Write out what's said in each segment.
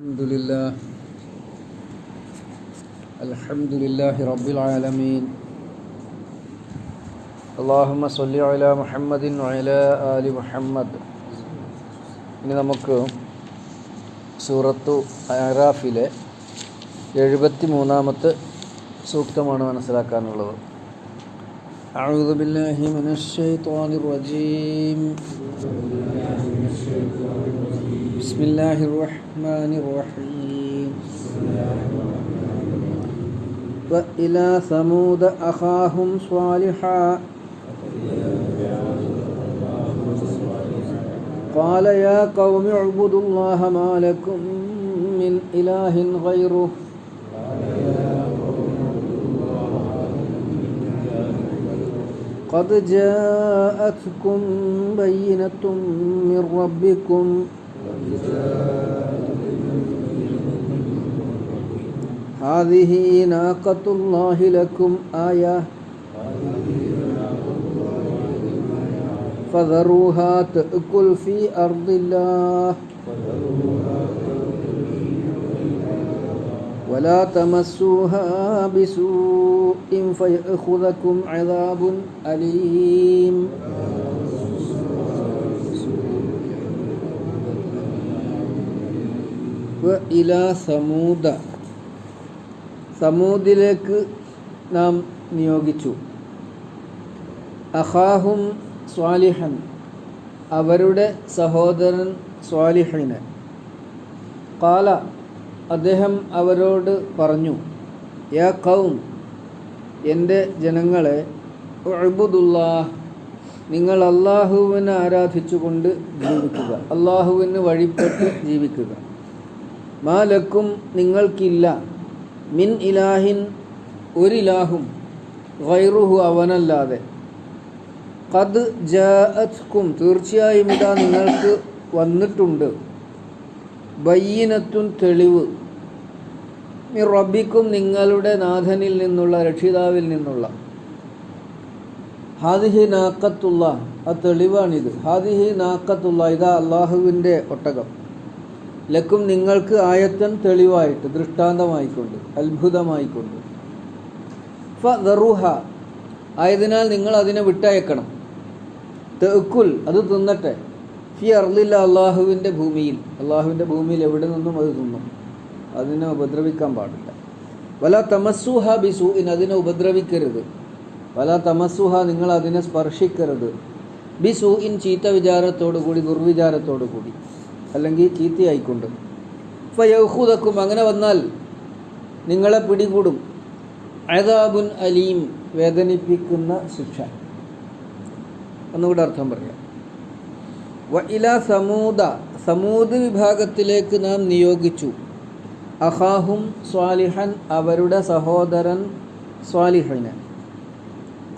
الحمد لله الحمد لله رب العالمين اللهم صل على محمد وعلى آل محمد ഇനി നമുക്ക് സൂറത്തു അറാഫിലെ എഴുപത്തി മൂന്നാമത്തെ സൂക്തമാണ് മനസ്സിലാക്കാനുള്ളത് أعوذ بالله من الشيطان الرجيم بسم الله الرحمن الرحيم. وإلى ثمود أخاهم صالحا. قال يا قوم اعبدوا الله ما لكم من إله غيره. قد جاءتكم بينة من ربكم. هذه ناقة الله لكم آية. فذروها تأكل في أرض الله. ولا تمسوها بسوء فيأخذكم عذاب أليم. ഇല സമൂദ. സമൂദിലേക്ക് നാം നിയോഗിച്ചു. അഹാഹും സ്വാലിഹൻ. അവരുടെ സഹോദരൻ സ്വാലിഹിന്. കാല അദ്ദേഹം അവരോട് പറഞ്ഞു യാ കൗം എന്റെ ജനങ്ങളെ ഒഴുബുദുല്ലാഹ് നിങ്ങൾ അള്ളാഹുവിനെ ആരാധിച്ചുകൊണ്ട് ജീവിക്കുക. അള്ളാഹുവിന് വഴിപ്പെട്ട് ജീവിക്കുക. മാലക്കും നിങ്ങൾക്കില്ല. മിൻ ഇലാഹിൻ ഒരിലാഹും വൈറുഹു അവനല്ലാതെ. കത് ജാഅത്കും തീർച്ചയായും ഇതാ നിങ്ങൾക്ക് വന്നിട്ടുണ്ട്. ബയ്യനത്തും തെളിവ്. മി റബ്ബിക്കും നിങ്ങളുടെ നാഥനിൽ നിന്നുള്ള രക്ഷിതാവിൽ നിന്നുള്ള. ഹാദിഹി നാക്കത്തുള്ള ആ തെളിവാണിത്. ഹാദിഹി നാക്കത്തുള്ള ഇതാ അള്ളാഹുവിന്റെ ഒട്ടകം. ലക്കും നിങ്ങൾക്ക് ആയത്തൻ തെളിവായിട്ട് ദൃഷ്ടാന്തമായിക്കൊണ്ട് അത്ഭുതമായിക്കൊണ്ട്. ഫ ദറുഹ ആയതിനാൽ നിങ്ങൾ അതിനെ വിട്ടയക്കണം. തെക്കുൽ അത് തിന്നട്ടെ. ഫി അർലില്ല അള്ളാഹുവിന്റെ ഭൂമിയിൽ അള്ളാഹുവിന്റെ ഭൂമിയിൽ എവിടെ നിന്നും അത് തിന്നും? അതിനെ ഉപദ്രവിക്കാൻ പാടില്ല. വല തമസ്സുഹ ബിസൂഇൻ അതിനെ ഉപദ്രവിക്കരുത്. വല തമസ്സുഹ നിങ്ങൾ അതിനെ സ്പർശിക്കരുത്. ബിസൂഇൻ ചീത്ത വിചാരത്തോടു കൂടി ദുർവിചാരത്തോടു കൂടി അല്ലെങ്കിൽ ചീത്തയായിക്കൊണ്ട്. ഫയഹൂദക്കും അങ്ങനെ വന്നാൽ നിങ്ങളെ പിടികൂടും. അതാബുൻ അലീം വേദനിപ്പിക്കുന്ന ശിക്ഷ. ഒന്നുകൂടെ അർത്ഥം പറയാം. വ ഇല സമൂദ സമൂദ് വിഭാഗത്തിലേക്ക് നാം നിയോഗിച്ചു. അഹാഹും സ്വാലിഹൻ അവരുടെ സഹോദരൻ സ്വാലിഹന്.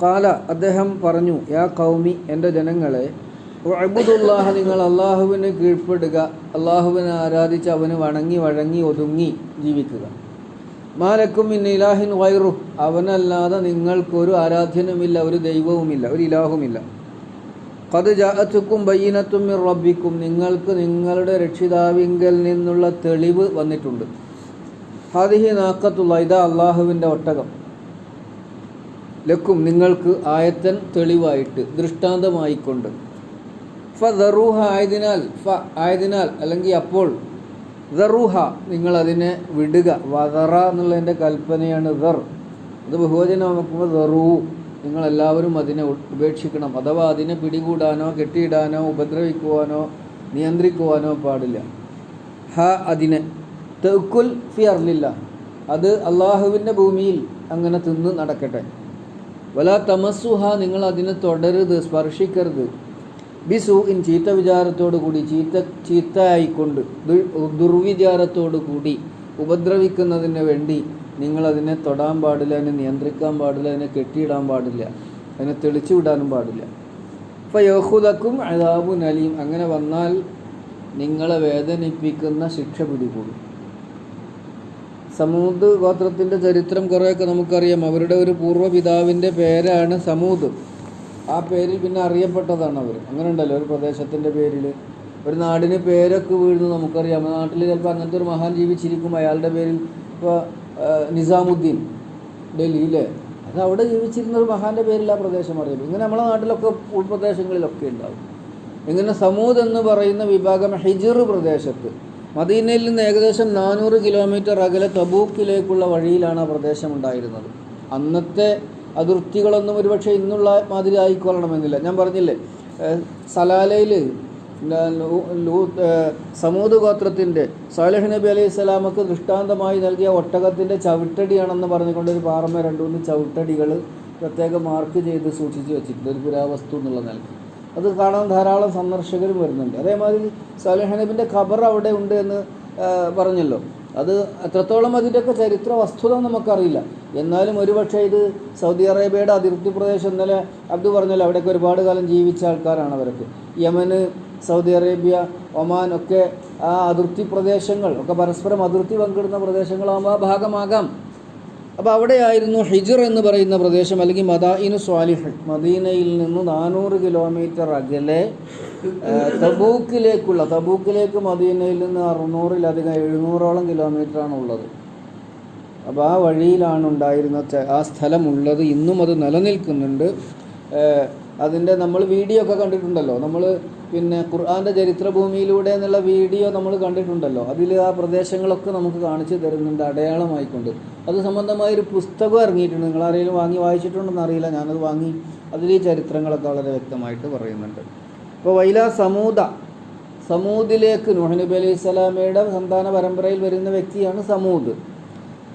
കാല അദ്ദേഹം പറഞ്ഞു യാ കൗമി എന്റെ ജനങ്ങളെ അബുദുല്ലാഹ നിങ്ങൾ അള്ളാഹുവിന് കീഴ്പ്പെടുക അള്ളാഹുവിനെ ആരാധിച്ച് അവന് വണങ്ങി വഴങ്ങി ഒതുങ്ങി ജീവിക്കുക. മാലക്കും ഇന്ന് ഇലാഹിൻ വൈറു അവനല്ലാതെ നിങ്ങൾക്കൊരു ആരാധ്യനുമില്ല ഒരു ദൈവവുമില്ല ഒരു ഇലാഹുമില്ല. കത് ജാഅത്തുക്കും ബയ്യനത്തും റബ്ബിക്കും നിങ്ങൾക്ക് നിങ്ങളുടെ രക്ഷിതാവിങ്കൽ നിന്നുള്ള തെളിവ് വന്നിട്ടുണ്ട്. ഹാദിഹി നാക്കത്തുള്ള ഇതാ അള്ളാഹുവിന്റെ ഒട്ടകം. ലക്കും നിങ്ങൾക്ക് ആയത്തൻ തെളിവായിട്ട് ദൃഷ്ടാന്തമായിക്കൊണ്ട് ഫ ദറൂഹ ആയതിനാൽ ഫ ആയതിനാൽ അല്ലെങ്കിൽ അപ്പോൾ ദറൂഹ നിങ്ങൾ അതിനെ വിടുക. വദറ എന്നുള്ളതിന്റെ കൽപ്പനയാണ് ദർ. അത് ബഹുവചനമാക്കുമ്പോൾ ദറൂ. നിങ്ങൾ എല്ലാവരും അതിനെ ഉപേക്ഷിക്കണം. അഥവാ അതിനെ പിടികൂടാനോ കെട്ടിയിടാനോ ഉപദ്രവിക്കുവാനോ നിയന്ത്രിക്കുവാനോ പാടില്ല. ഹ അതിനെ. തെക്കുൽ ഫി അർലില്ല. അത് അള്ളാഹുവിന്റെ ഭൂമിയിൽ അങ്ങനെ തിന്ന് നടക്കട്ടെ. വല തമസുഹ നിങ്ങൾ അതിനെ തുടരുത് സ്പർശിക്കരുത്. ബിസു ഇൻ ചീത്ത വിചാരത്തോടു കൂടി ചീത്ത ചീത്തയായിക്കൊണ്ട് ദുർവിചാരത്തോടു കൂടി ഉപദ്രവിക്കുന്നതിന് വേണ്ടി നിങ്ങൾ അതിനെ തൊടാൻ പാടില്ല അതിനെ നിയന്ത്രിക്കാൻ പാടില്ല അതിനെ കെട്ടിയിടാൻ പാടില്ല അതിനെ തെളിച്ചു വിടാനും പാടില്ല. അപ്പോൾ യഹുദക്കും അതാബു അലീം. അങ്ങനെ വന്നാൽ നിങ്ങളെ വേദനിപ്പിക്കുന്ന ശിക്ഷ പിടികൂടും. സമൂദ് ഗോത്രത്തിന്റെ ചരിത്രം കുറേയൊക്കെ നമുക്കറിയാം. അവരുടെ ഒരു പൂർവപിതാവിന്റെ പേരാണ് സമൂദ്. ആ പേരിൽ പിന്നെ അറിയപ്പെട്ടതാണ് അവർ അങ്ങനെ ഉണ്ടല്ലോ ഒരു പ്രദേശത്തിന്റെ പേരിൽ ഒരു നാടിന് പേരൊക്കെ വീഴുന്നു നമുക്കറിയാം. നാട്ടിൽ ചിലപ്പോൾ അങ്ങനത്തെ ഒരു മഹാൻ ജീവിച്ചിരിക്കും. അയാളുടെ പേരിൽ ഇപ്പോൾ നിസാമുദ്ദീൻ ഡൽഹിയിലെ അത് അവിടെ ജീവിച്ചിരുന്ന ഒരു മഹാന്റെ പേരിൽ ആ പ്രദേശം അറിയാം ഇങ്ങനെ നമ്മളെ നാട്ടിലൊക്കെ ഉൾപ്രദേശങ്ങളിലൊക്കെ ഉണ്ടാവും. ഇങ്ങനെ സമൂദ് എന്ന് പറയുന്ന വിഭാഗം ഹിജിർ പ്രദേശത്ത്. മദീനയിൽ നിന്ന് ഏകദേശം നാനൂറ് കിലോമീറ്റർ അകലെ തബൂക്കിലേക്കുള്ള വഴിയിലാണ് ആ പ്രദേശം ഉണ്ടായിരുന്നത്. അന്നത്തെ അതിർത്തികളൊന്നും ഒരുപക്ഷെ ഇന്നുള്ള മാതിരി ആയിക്കൊള്ളണമെന്നില്ല. ഞാൻ പറഞ്ഞില്ലേ സലാലയിൽ സമൂത് ഗോത്രത്തിന്റെ സാലിഹ് നബി അലൈഹി സ്വലാമക്ക് ദൃഷ്ടാന്തമായി നൽകിയ ഒട്ടകത്തിന്റെ ചവിട്ടടിയാണെന്ന് പറഞ്ഞുകൊണ്ട് ഒരു പാറമ രണ്ടു മൂന്ന് ചവിട്ടടികൾ പ്രത്യേകം മാർക്ക് ചെയ്ത് സൂക്ഷിച്ച് വെച്ചിട്ടുണ്ട്. ഒരു പുരാവസ്തു എന്നുള്ള നിലയ്ക്ക്. അത് കാണാൻ ധാരാളം സന്ദർശകരും വരുന്നുണ്ട്. അതേമാതിരി സാലിഹ് നബിന്റെ ഖബർ അവിടെ ഉണ്ട് എന്ന് പറഞ്ഞല്ലോ. അത് എത്രത്തോളം അതിന്റെയൊക്കെ ചരിത്ര വസ്തുത നമുക്കറിയില്ല. എന്നാലും ഒരുപക്ഷെ ഇത് സൗദി അറേബ്യയുടെ അതിർത്തി പ്രദേശം ഇന്നലെ അബ്ദു പറഞ്ഞല്ലോ അവിടെയൊക്കെ ഒരുപാട് കാലം ജീവിച്ച ആൾക്കാരാണ് അവരൊക്കെ. യമന് സൗദി അറേബ്യ ഒമാൻ ഒക്കെ ആ അതിർത്തി പ്രദേശങ്ങൾ ഒക്കെ പരസ്പരം അതിർത്തി പങ്കിടുന്ന പ്രദേശങ്ങളാകുമ്പോൾ ആ ഭാഗമാകാം. അപ്പോൾ അവിടെയായിരുന്നു ഹിജർ എന്ന് പറയുന്ന പ്രദേശം അല്ലെങ്കിൽ മദായിന് സ്വാലിഹ്. മദീനയിൽ നിന്ന് നാനൂറ് കിലോമീറ്റർ അകലെ തബൂക്കിലേക്കുള്ള തബൂക്കിലേക്ക് മദീനയിൽ നിന്ന് അറുന്നൂറിലധികം എഴുന്നൂറോളം കിലോമീറ്ററാണ് ഉള്ളത്. അപ്പോൾ ആ വഴിയിലാണ് ഉണ്ടായിരുന്ന ആ സ്ഥലമുള്ളത്. ഇന്നും അത് നിലനിൽക്കുന്നുണ്ട്. അതിന്റെ നമ്മൾ വീഡിയോ ഒക്കെ കണ്ടിട്ടുണ്ടല്ലോ. നമ്മൾ പിന്നെ ഖുർആന്റെ ചരിത്രഭൂമിയിലൂടെ എന്നുള്ള വീഡിയോ നമ്മൾ കണ്ടിട്ടുണ്ടല്ലോ. അതിൽ ആ പ്രദേശങ്ങളൊക്കെ നമുക്ക് കാണിച്ചു തരുന്നുണ്ട് അടയാളമായിക്കൊണ്ട്. അത് സംബന്ധമായൊരു പുസ്തകം ഇറങ്ങിയിട്ടുണ്ട്. നിങ്ങൾ ആരെങ്കിലും വാങ്ങി വായിച്ചിട്ടുണ്ടെന്ന് അറിയില്ല. ഞാനത് വാങ്ങി അതിൽ ഈ ചരിത്രങ്ങളൊക്കെ വളരെ വ്യക്തമായിട്ട് പറയുന്നുണ്ട്. അപ്പോൾ വൈല സമൂത സമൂദിലേക്ക് നുഹനബി നബി അലൈഹി സ്വലാമയുടെ സന്താന പരമ്പരയിൽ വരുന്ന വ്യക്തിയാണ് സമൂദ്.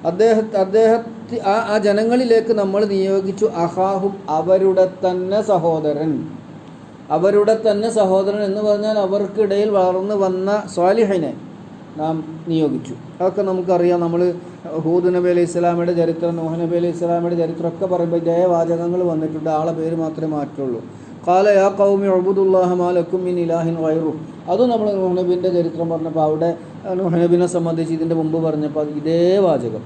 അദ്ദേഹ അദ്ദേഹത്തി ആ ആ ജനങ്ങളിലേക്ക് നമ്മൾ നിയോഗിച്ചു അഹാഹും അവരുടെ തന്നെ സഹോദരൻ. അവരുടെ തന്നെ സഹോദരൻ എന്ന് പറഞ്ഞാൽ അവർക്കിടയിൽ വളർന്നു വന്ന സ്വാലിഹിനെ നാം നിയോഗിച്ചു. അതൊക്കെ നമുക്കറിയാം. നമ്മൾ ഹൂദ് നബി അലൈഹി ഇസ്ലാമിയുടെ ചരിത്രം നോഹ നബി അലൈഹി ചരിത്രം ചരിത്രമൊക്കെ പറയുമ്പോൾ ജയവാചകങ്ങൾ വന്നിട്ടുണ്ട്. ആളെ പേര് മാത്രമേ മാറ്റുള്ളൂ. കാല യാ കൗമി അബുദുല്ലാഹ മാലക്കും മിൻ ഇലാഹിൻ വൈറു അതും നമ്മൾ നോഹനബിന്റെ ചരിത്രം പറഞ്ഞപ്പോൾ അവിടെ നോഹനബിനെ നബിനെ സംബന്ധിച്ച് ഇതിന്റെ മുമ്പ് പറഞ്ഞപ്പോൾ ഇതേ വാചകം.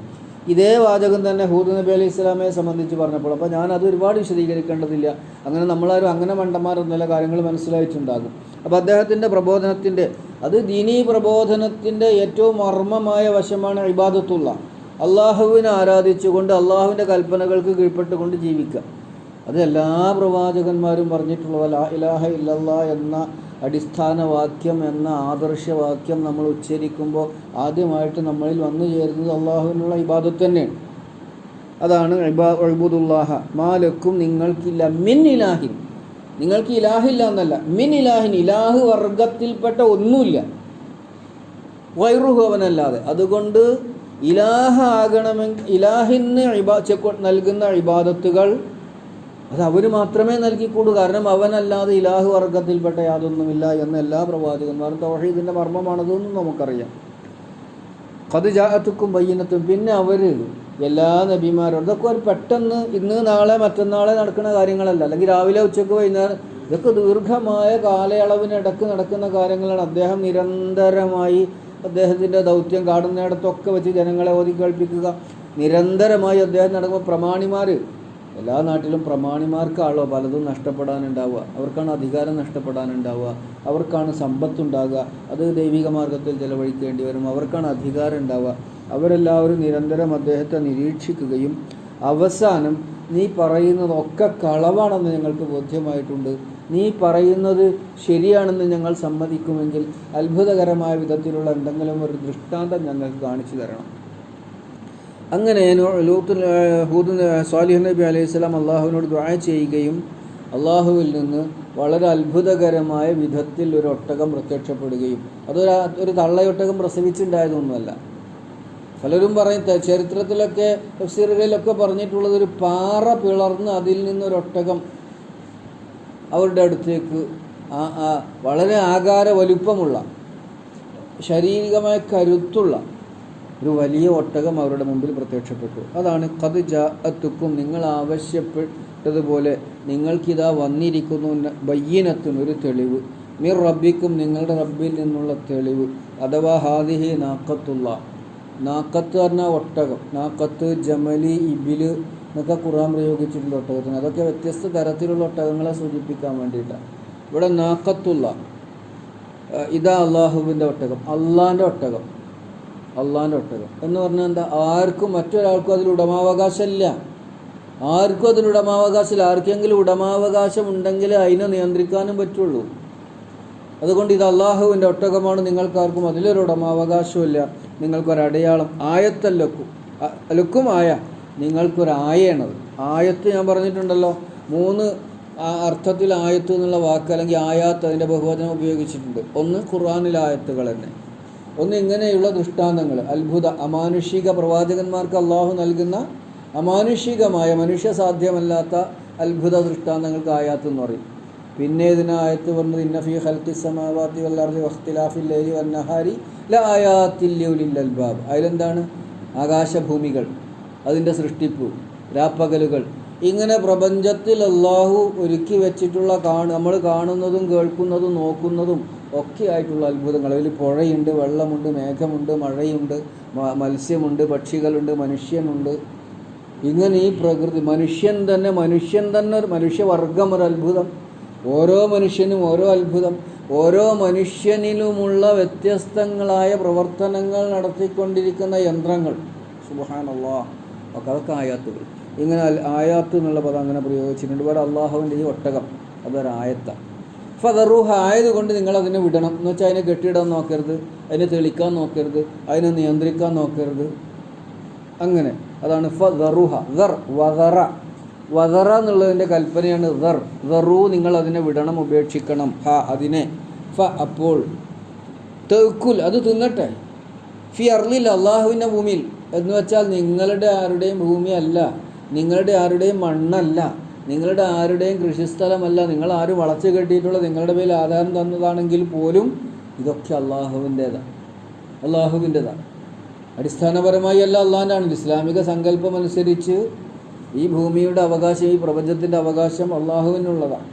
ഇതേ വാചകം തന്നെ ഹൂദ് നബി അലൈഹി ഇസ്ലാമയെ സംബന്ധിച്ച് പറഞ്ഞപ്പോൾ അപ്പോൾ ഞാൻ അത് ഒരുപാട് വിശദീകരിക്കേണ്ടതില്ല. അങ്ങനെ നമ്മളാരും അങ്ങനെ മണ്ടന്മാരൊന്നുമല്ല കാര്യങ്ങൾ മനസ്സിലായിട്ടുണ്ടാകും. അപ്പോൾ അദ്ദേഹത്തിന്റെ പ്രബോധനത്തിന്റെ അത് ദീനീ പ്രബോധനത്തിന്റെ ഏറ്റവും മർമ്മമായ വശമാണ് ഇബാദത്തുള്ള. അള്ളാഹുവിനെ ആരാധിച്ചുകൊണ്ട് അള്ളാഹുവിന്റെ കൽപ്പനകൾക്ക് കീഴ്പ്പെട്ടുകൊണ്ട് ജീവിക്കുക. അത് എല്ലാ പ്രവാചകന്മാരും പറഞ്ഞിട്ടുള്ളതല്ല ഇലാഹ ഇല്ലല്ലാ എന്ന അടിസ്ഥാന വാക്യം എന്ന ആദർശവാക്യം നമ്മൾ ഉച്ചരിക്കുമ്പോൾ ആദ്യമായിട്ട് നമ്മളിൽ വന്നു ചേരുന്നത് അള്ളാഹുവിനുള്ള ഇബാദത്ത് തന്നെയാണ്. അതാണ് അഴുബുദുല്ലാഹ മാലക്കും നിങ്ങൾക്കില്ല മിൻ ഇലാഹിൻ. നിങ്ങൾക്ക് ഇലാഹില്ല എന്നല്ല. മിൻ ഇലാഹിൻ ഇലാഹ് വർഗത്തിൽപ്പെട്ട ഒന്നുമില്ല. വൈറുഹോവനല്ലാതെ അതുകൊണ്ട് ഇലാഹ ആകണമെങ്കിൽ ഇലാഹിന് നൽകുന്ന ഇബാദത്തുകൾ അത് അവന് മാത്രമേ നൽകിക്കൂടൂ. കാരണം അവനല്ലാതെ ഇലാഹു വർഗത്തിൽപ്പെട്ട യാതൊന്നുമില്ല എന്ന എല്ലാ പ്രവാചകന്മാരും തോഷീദിന്റെ മർമ്മമാണതെന്നും നമുക്കറിയാം. കത് ബയ്യനത്തും. പിന്നെ അവർ എല്ലാ നബിമാരും ഇതൊക്കെ ഒരു പെട്ടെന്ന് ഇന്ന് നാളെ മറ്റന്നാളെ നടക്കുന്ന കാര്യങ്ങളല്ല. അല്ലെങ്കിൽ രാവിലെ ഉച്ചയ്ക്ക് വൈകുന്നേരം ഇതൊക്കെ ദീർഘമായ കാലയളവിനിടക്ക് നടക്കുന്ന കാര്യങ്ങളാണ്. അദ്ദേഹം നിരന്തരമായി അദ്ദേഹത്തിന്റെ ദൗത്യം കാടുന്നിടത്തൊക്കെ വെച്ച് ജനങ്ങളെ ഓതി കേൾപ്പിക്കുക നിരന്തരമായി അദ്ദേഹം നടക്കുമ്പോൾ പ്രമാണിമാർ എല്ലാ നാട്ടിലും പ്രമാണിമാർക്കാണല്ലോ പലതും നഷ്ടപ്പെടാനുണ്ടാവുക. അവർക്കാണ് അധികാരം നഷ്ടപ്പെടാനുണ്ടാവുക. അവർക്കാണ് സമ്പത്തുണ്ടാകുക. അത് ദൈവിക മാർഗത്തിൽ ചെലവഴിക്കേണ്ടി വരും. അവർക്കാണ് അധികാരം ഉണ്ടാവുക. അവരെല്ലാവരും നിരന്തരം അദ്ദേഹത്തെ നിരീക്ഷിക്കുകയും അവസാനം നീ പറയുന്നതൊക്കെ കളവാണെന്ന് ഞങ്ങൾക്ക് ബോധ്യമായിട്ടുണ്ട്. നീ പറയുന്നത് ശരിയാണെന്ന് ഞങ്ങൾ സമ്മതിക്കുമെങ്കിൽ അത്ഭുതകരമായ വിധത്തിലുള്ള എന്തെങ്കിലും ഒരു ദൃഷ്ടാന്തം ഞങ്ങൾക്ക് കാണിച്ചു തരണം. അങ്ങനെ ലൂത്ത് ഹൂദ് സാലിഹ് നബി അലൈഹി സ്വലാം അള്ളാഹുവിനോട് ദുആ ചെയ്യുകയും അള്ളാഹുവിൽ നിന്ന് വളരെ അത്ഭുതകരമായ വിധത്തിൽ ഒരു ഒട്ടകം പ്രത്യക്ഷപ്പെടുകയും അതൊരു ഒരു തള്ളയൊട്ടകം പ്രസവിച്ചുണ്ടായതൊന്നുമല്ല പലരും പറയും ചരിത്രത്തിലൊക്കെ തഫ്സീറുകളിലൊക്കെ പറഞ്ഞിട്ടുള്ളത് ഒരു പാറ പിളർന്ന് അതിൽ നിന്നൊരൊട്ടകം അവരുടെ അടുത്തേക്ക് വളരെ ആകാര വലുപ്പമുള്ള ശാരീരികമായ കരുത്തുള്ള ഒരു വലിയ ഒട്ടകം അവരുടെ മുമ്പിൽ പ്രത്യക്ഷപ്പെട്ടു. അതാണ് കത് ജാഅത്തുക്കും നിങ്ങൾ ആവശ്യപ്പെട്ടതുപോലെ നിങ്ങൾക്കിതാ വന്നിരിക്കുന്നു ബയ്യനത്തും ഒരു തെളിവ്. മിർ റബ്ബിക്കും നിങ്ങളുടെ റബ്ബിൽ നിന്നുള്ള തെളിവ്. അഥവാ ഹാദിഹി നാക്കത്തുള്ള നാക്കത്ത് പറഞ്ഞ ഒട്ടകം നാക്കത്ത് ജമലി ഇബിൽ എന്നൊക്കെ ഖുറാൻ പ്രയോഗിച്ചിട്ടുണ്ട് ഒട്ടകത്തിന്. അതൊക്കെ വ്യത്യസ്ത തരത്തിലുള്ള ഒട്ടകങ്ങളെ സൂചിപ്പിക്കാൻ വേണ്ടിയിട്ടാണ് ഇവിടെ നാക്കത്തുള്ള ഇതാ അള്ളാഹുവിന്റെ ഒട്ടകം അള്ളാന്റെ ഒട്ടകം. അള്ളാന്റെ ഒട്ടകം. എന്ന് പറഞ്ഞാൽ എന്താ? ആർക്കും മറ്റൊരാൾക്കും അതിൽ ഉടമാവകാശമില്ല. ആർക്കും അതിൽ ഉടമാവകാശമില്ല. ആർക്കെങ്കിലും ഉടമാവകാശം ഉണ്ടെങ്കിൽ അതിനെ നിയന്ത്രിക്കാനും പറ്റുള്ളൂ. അതുകൊണ്ട് ഇത് അള്ളാഹുവിന്റെ ഒട്ടകമാണ്. നിങ്ങൾക്കാർക്കും അതിലൊരു ഉടമാവകാശമില്ല നിങ്ങൾക്കൊരടയാളം ആയത്തല്ലക്കും അലുക്കും ആയ നിങ്ങൾക്കൊരായണത് ആയത്ത് ഞാൻ പറഞ്ഞിട്ടുണ്ടല്ലോ. മൂന്ന് അർത്ഥത്തിൽ ആയത്ത് എന്നുള്ള വാക്ക് അല്ലെങ്കിൽ ആയാത്ത് അതിന്റെ ബഹുവചനം ഉപയോഗിച്ചിട്ടുണ്ട്. ഒന്ന് ഖുർആാനിലെ ആയത്തുകൾ തന്നെ. ഒന്ന് ഇങ്ങനെയുള്ള ദൃഷ്ടാന്തങ്ങൾ. അത്ഭുത അമാനുഷിക പ്രവാചകന്മാർക്ക് അള്ളാഹു നൽകുന്ന അമാനുഷികമായ മനുഷ്യസാധ്യമല്ലാത്ത അത്ഭുത ദൃഷ്ടാന്തങ്ങൾക്ക് ആയാത്ത് എന്ന് പറയും. പിന്നെ ഇതിനായത്ത് പറഞ്ഞത് ഇന്നഫി ഹൽക്കി സമാവാത്തി വല്ലാർജി വഖ്തിലാഫിൽ ലൈലി വന്നഹാരി ല ആയാത്തിൽ ലിഉലിൽ അൽബാബ്. അതിലെന്താണ്? ആകാശഭൂമികൾ അതിന്റെ സൃഷ്ടിപ്പ് രാപ്പകലുകൾ. ഇങ്ങനെ പ്രപഞ്ചത്തിൽ അള്ളാഹു ഒരുക്കി വെച്ചിട്ടുള്ള കാണ നമ്മൾ കാണുന്നതും കേൾക്കുന്നതും നോക്കുന്നതും ഒക്കെ ആയിട്ടുള്ള അത്ഭുതങ്ങൾ. അതിൽ പുഴയുണ്ട് വെള്ളമുണ്ട് മേഘമുണ്ട് മഴയുണ്ട് മത്സ്യമുണ്ട് പക്ഷികളുണ്ട് മനുഷ്യനുണ്ട്. ഇങ്ങനെ ഈ പ്രകൃതി മനുഷ്യൻ തന്നെ മനുഷ്യൻ തന്നെ ഒരു മനുഷ്യവർഗം ഒരു അത്ഭുതം. ഓരോ മനുഷ്യനും ഓരോ അത്ഭുതം. ഓരോ മനുഷ്യനിലുമുള്ള വ്യത്യസ്തങ്ങളായ പ്രവർത്തനങ്ങൾ നടത്തിക്കൊണ്ടിരിക്കുന്ന യന്ത്രങ്ങൾ. സുബഹാനല്ലാ. ഒക്കെ അതൊക്കെ ആയാത്തുകൾ. ഇങ്ങനെ ആയാത്ത് എന്നുള്ള പദം അങ്ങനെ പ്രയോഗിച്ചിട്ടുണ്ട്. ഇവിടെ അള്ളാഹുവിന്റെ ഈ ഒട്ടകം അതൊരു ആയത്താണ് ഫതറൂഹ ആയതുകൊണ്ട് നിങ്ങൾ അതിനെ വിടണം. എന്ന് വെച്ചാൽ അതിനെ കെട്ടിയിടാൻ നോക്കരുത്. അതിനെ തെളിക്കാൻ നോക്കരുത്. അതിനെ നിയന്ത്രിക്കാൻ നോക്കരുത്. അങ്ങനെ. അതാണ് ഫറുഹ ദർ വതറ വതറ എന്നുള്ളതിന്റെ കൽപ്പനയാണ് ദർ. ദറു നിങ്ങൾ അതിനെ വിടണം ഉപേക്ഷിക്കണം. ഹ അതിനെ. ഫ അപ്പോൾ. തെക്കുൽ അത് തിന്നട്ടെ. ഫി അർലിൽ അള്ളാഹുവിന്റെ ഭൂമിയിൽ. എന്ന് വെച്ചാൽ നിങ്ങളുടെ ആരുടെയും ഭൂമിയല്ല നിങ്ങളുടെ ആരുടെയും മണ്ണല്ല. നിങ്ങളുടെ ആരുടെയും കൃഷിസ്ഥലമല്ല. നിങ്ങൾ ആരും വളച്ചു കെട്ടിയിട്ടുള്ള നിങ്ങളുടെ പേരിൽ ആധാരം തന്നതാണെങ്കിൽ പോലും ഇതൊക്കെ അള്ളാഹുവിന്റേതാണ് അള്ളാഹുവിന്റെതാണ് അടിസ്ഥാനപരമായി അല്ല അള്ളാഹിന്റെ ഇസ്ലാമിക സങ്കല്പം അനുസരിച്ച് ഈ ഭൂമിയുടെ അവകാശം ഈ പ്രപഞ്ചത്തിന്റെ അവകാശം അള്ളാഹുവിനുള്ളതാണ്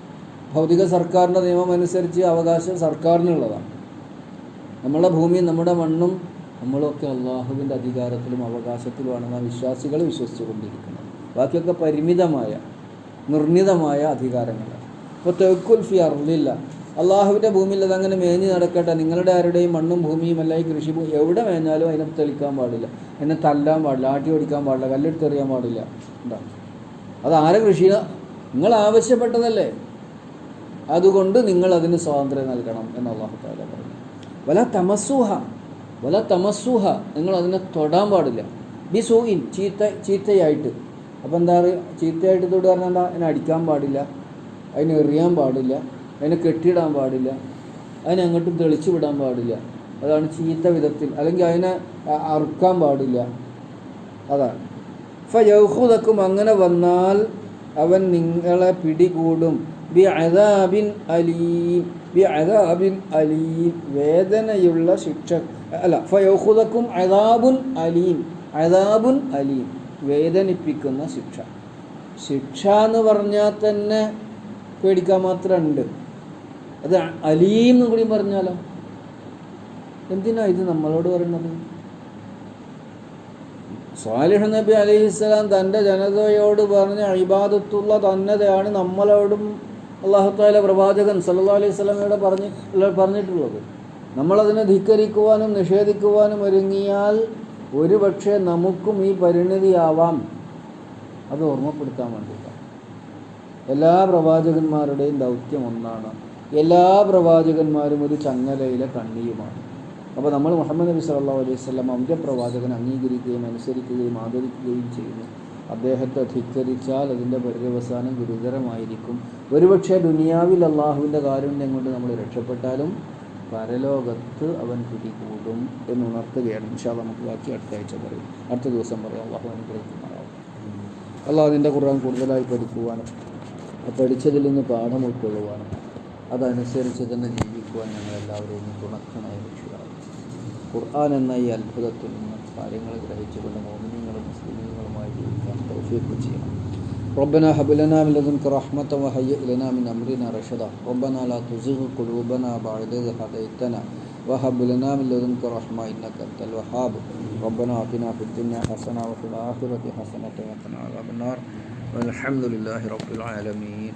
ഭൗതിക സർക്കാരിന്റെ നിയമം അനുസരിച്ച് അവകാശം സർക്കാരിനുള്ളതാണ് നമ്മുടെ ഭൂമിയും നമ്മുടെ മണ്ണും നമ്മളൊക്കെ അള്ളാഹുവിന്റെ അധികാരത്തിലും അവകാശത്തിലുമാണ് നാം വിശ്വാസികൾ വിശ്വസിച്ചുകൊണ്ടിരിക്കുന്നത്. ബാക്കിയൊക്കെ പരിമിതമായ നിർണിതമായ അധികാരങ്ങൾ ഇപ്പോൾ തെക്കുൽ ഫി അർലില്ല അള്ളാഹുവിന്റെ ഭൂമിയിൽ അതങ്ങനെ മേഞ്ഞ് നടക്കട്ടെ. നിങ്ങളുടെ ആരുടെയും മണ്ണും ഭൂമിയും അല്ലെങ്കിൽ കൃഷി ഭൂമി എവിടെ മേഞ്ഞാലും അതിനെ തെളിക്കാൻ പാടില്ല. എന്നെ തല്ലാൻ പാടില്ല. ആട്ടി ഓടിക്കാൻ പാടില്ല. കല്ലെടുത്തെറിയാൻ പാടില്ല. എന്താ? അത് ആരെ നിങ്ങൾ ആവശ്യപ്പെട്ടതല്ലേ? അതുകൊണ്ട് നിങ്ങൾ അതിന് സ്വാതന്ത്ര്യം നൽകണം എന്ന് അള്ളാഹു താല പറഞ്ഞു. വല തമസൂഹ വല തമസൂഹ നിങ്ങൾ അതിനെ തൊടാൻ പാടില്ല. ബി സൂയിൻ ചീത്ത ചീത്തയായിട്ട്. അപ്പോൾ എന്താ പറയുക ചീത്തയായിട്ട് ഇതോട് പറഞ്ഞാൽ എന്താ? അതിനെ അടിക്കാൻ പാടില്ല. അതിനെ എറിയാൻ പാടില്ല. അതിനെ കെട്ടിയിടാൻ പാടില്ല. അതിനെ അങ്ങോട്ടും തെളിച്ചു വിടാൻ പാടില്ല. അതാണ് ചീത്ത വിധത്തിൽ. അല്ലെങ്കിൽ അതിനെ അറുക്കാൻ പാടില്ല. അതാണ്. ഫയൗഹുദക്കും അങ്ങനെ വന്നാൽ അവൻ നിങ്ങളെ പിടികൂടും. ബി അദാബിൻ അലീം. ബി അദാബിൻ അലീം. വേദനയുള്ള ശിക്ഷ അല്ല ഫയൗഹുദക്കും അദാബുൻ അലീം. അദാബുൻ അലീം. വേദനിപ്പിക്കുന്ന ശിക്ഷ. ശിക്ഷ എന്ന് പറഞ്ഞാൽ തന്നെ പേടിക്കാൻ മാത്രമുണ്ട്. അത് അലീം എന്ന് കൂടി പറഞ്ഞാലോ? എന്തിനാ ഇത് നമ്മളോട് പറയുന്നത്? സ്വാലിഹ് നബി അലൈഹിസ്സലാം തന്റെ ജനതയോട് പറഞ്ഞ അഴിബാദത്തുള്ള തന്നതയാണ് നമ്മളോടും അള്ളാഹുത്താല പ്രവാചകൻ സല്ലാ അലൈഹി സ്വലമയോട് പറഞ്ഞ് പറഞ്ഞിട്ടുള്ളത്. നമ്മളതിനെ ധിക്കരിക്കുവാനും നിഷേധിക്കുവാനും ഒരുങ്ങിയാൽ ഒരു പക്ഷേ നമുക്കും ഈ പരിണിതിയാവാം. അത് ഓർമ്മപ്പെടുത്താൻ വേണ്ടിയിട്ടാണ്. എല്ലാ പ്രവാചകന്മാരുടെയും ദൗത്യം ഒന്നാണ്. എല്ലാ പ്രവാചകന്മാരും ഒരു ചങ്ങലയിലെ കണ്ണിയുമാണ്. അപ്പോൾ നമ്മൾ മുഹമ്മദ് നബി സല്ലാ അലൈഹി വസല്ലം അന്ത്യപ്രവാചകൻ അംഗീകരിക്കുകയും അനുസരിക്കുകയും ആദരിക്കുകയും ചെയ്യുന്നു. അദ്ദേഹത്തെ ധിക്കരിച്ചാൽ അതിന്റെ പര്യവസാനം ഗുരുതരമായിരിക്കും. ഒരുപക്ഷെ ദുനിയാവിൽ അള്ളാഹുവിന്റെ കാരുണ്യം കൊണ്ട് നമ്മൾ രക്ഷപ്പെട്ടാലും പരലോകത്ത് അവൻ പിടികൂടും ഇൻഷാ അല്ലാഹ് നമുക്ക് ബാക്കി അടുത്ത ആഴ്ച പറയും. അടുത്ത ദിവസം പറയാം. അള്ളാഹു അനുഗ്രഹിക്കുമാറാവും അള്ളാഹ് അതിന്റെ ഖുർആൻ കൂടുതലായി പഠിക്കുവാനും പഠിച്ചതിൽ നിന്ന് പാഠം ഉൾക്കൊള്ളുവാനും അതനുസരിച്ച് തന്നെ ജീവിക്കുവാൻ ഞങ്ങൾ എല്ലാവരെയും തുണക്കണേ രക്ഷിതാവ് ഖുർആൻ എന്ന ഈ അത്ഭുതത്തിൽ നിന്ന് കാര്യങ്ങൾ ഗ്രഹിച്ചുകൊണ്ട് മോമിനിയങ്ങളും മുസ്ലിമീങ്ങളുമായി ജീവിക്കാൻ തൗഫീഖ് ചെയ്യണം. ربنا هب لنا من لدنك رحمة وهيئ لنا من أمرنا رشدا. ربنا لا تزغ قلوبنا بعد إذ هديتنا. وهب لنا من لدنك رحمة إنك أنت الوهاب. ربنا آتنا في الدنيا حسنة وفي الآخرة حسنة وقنا عذاب النار. والحمد لله رب العالمين.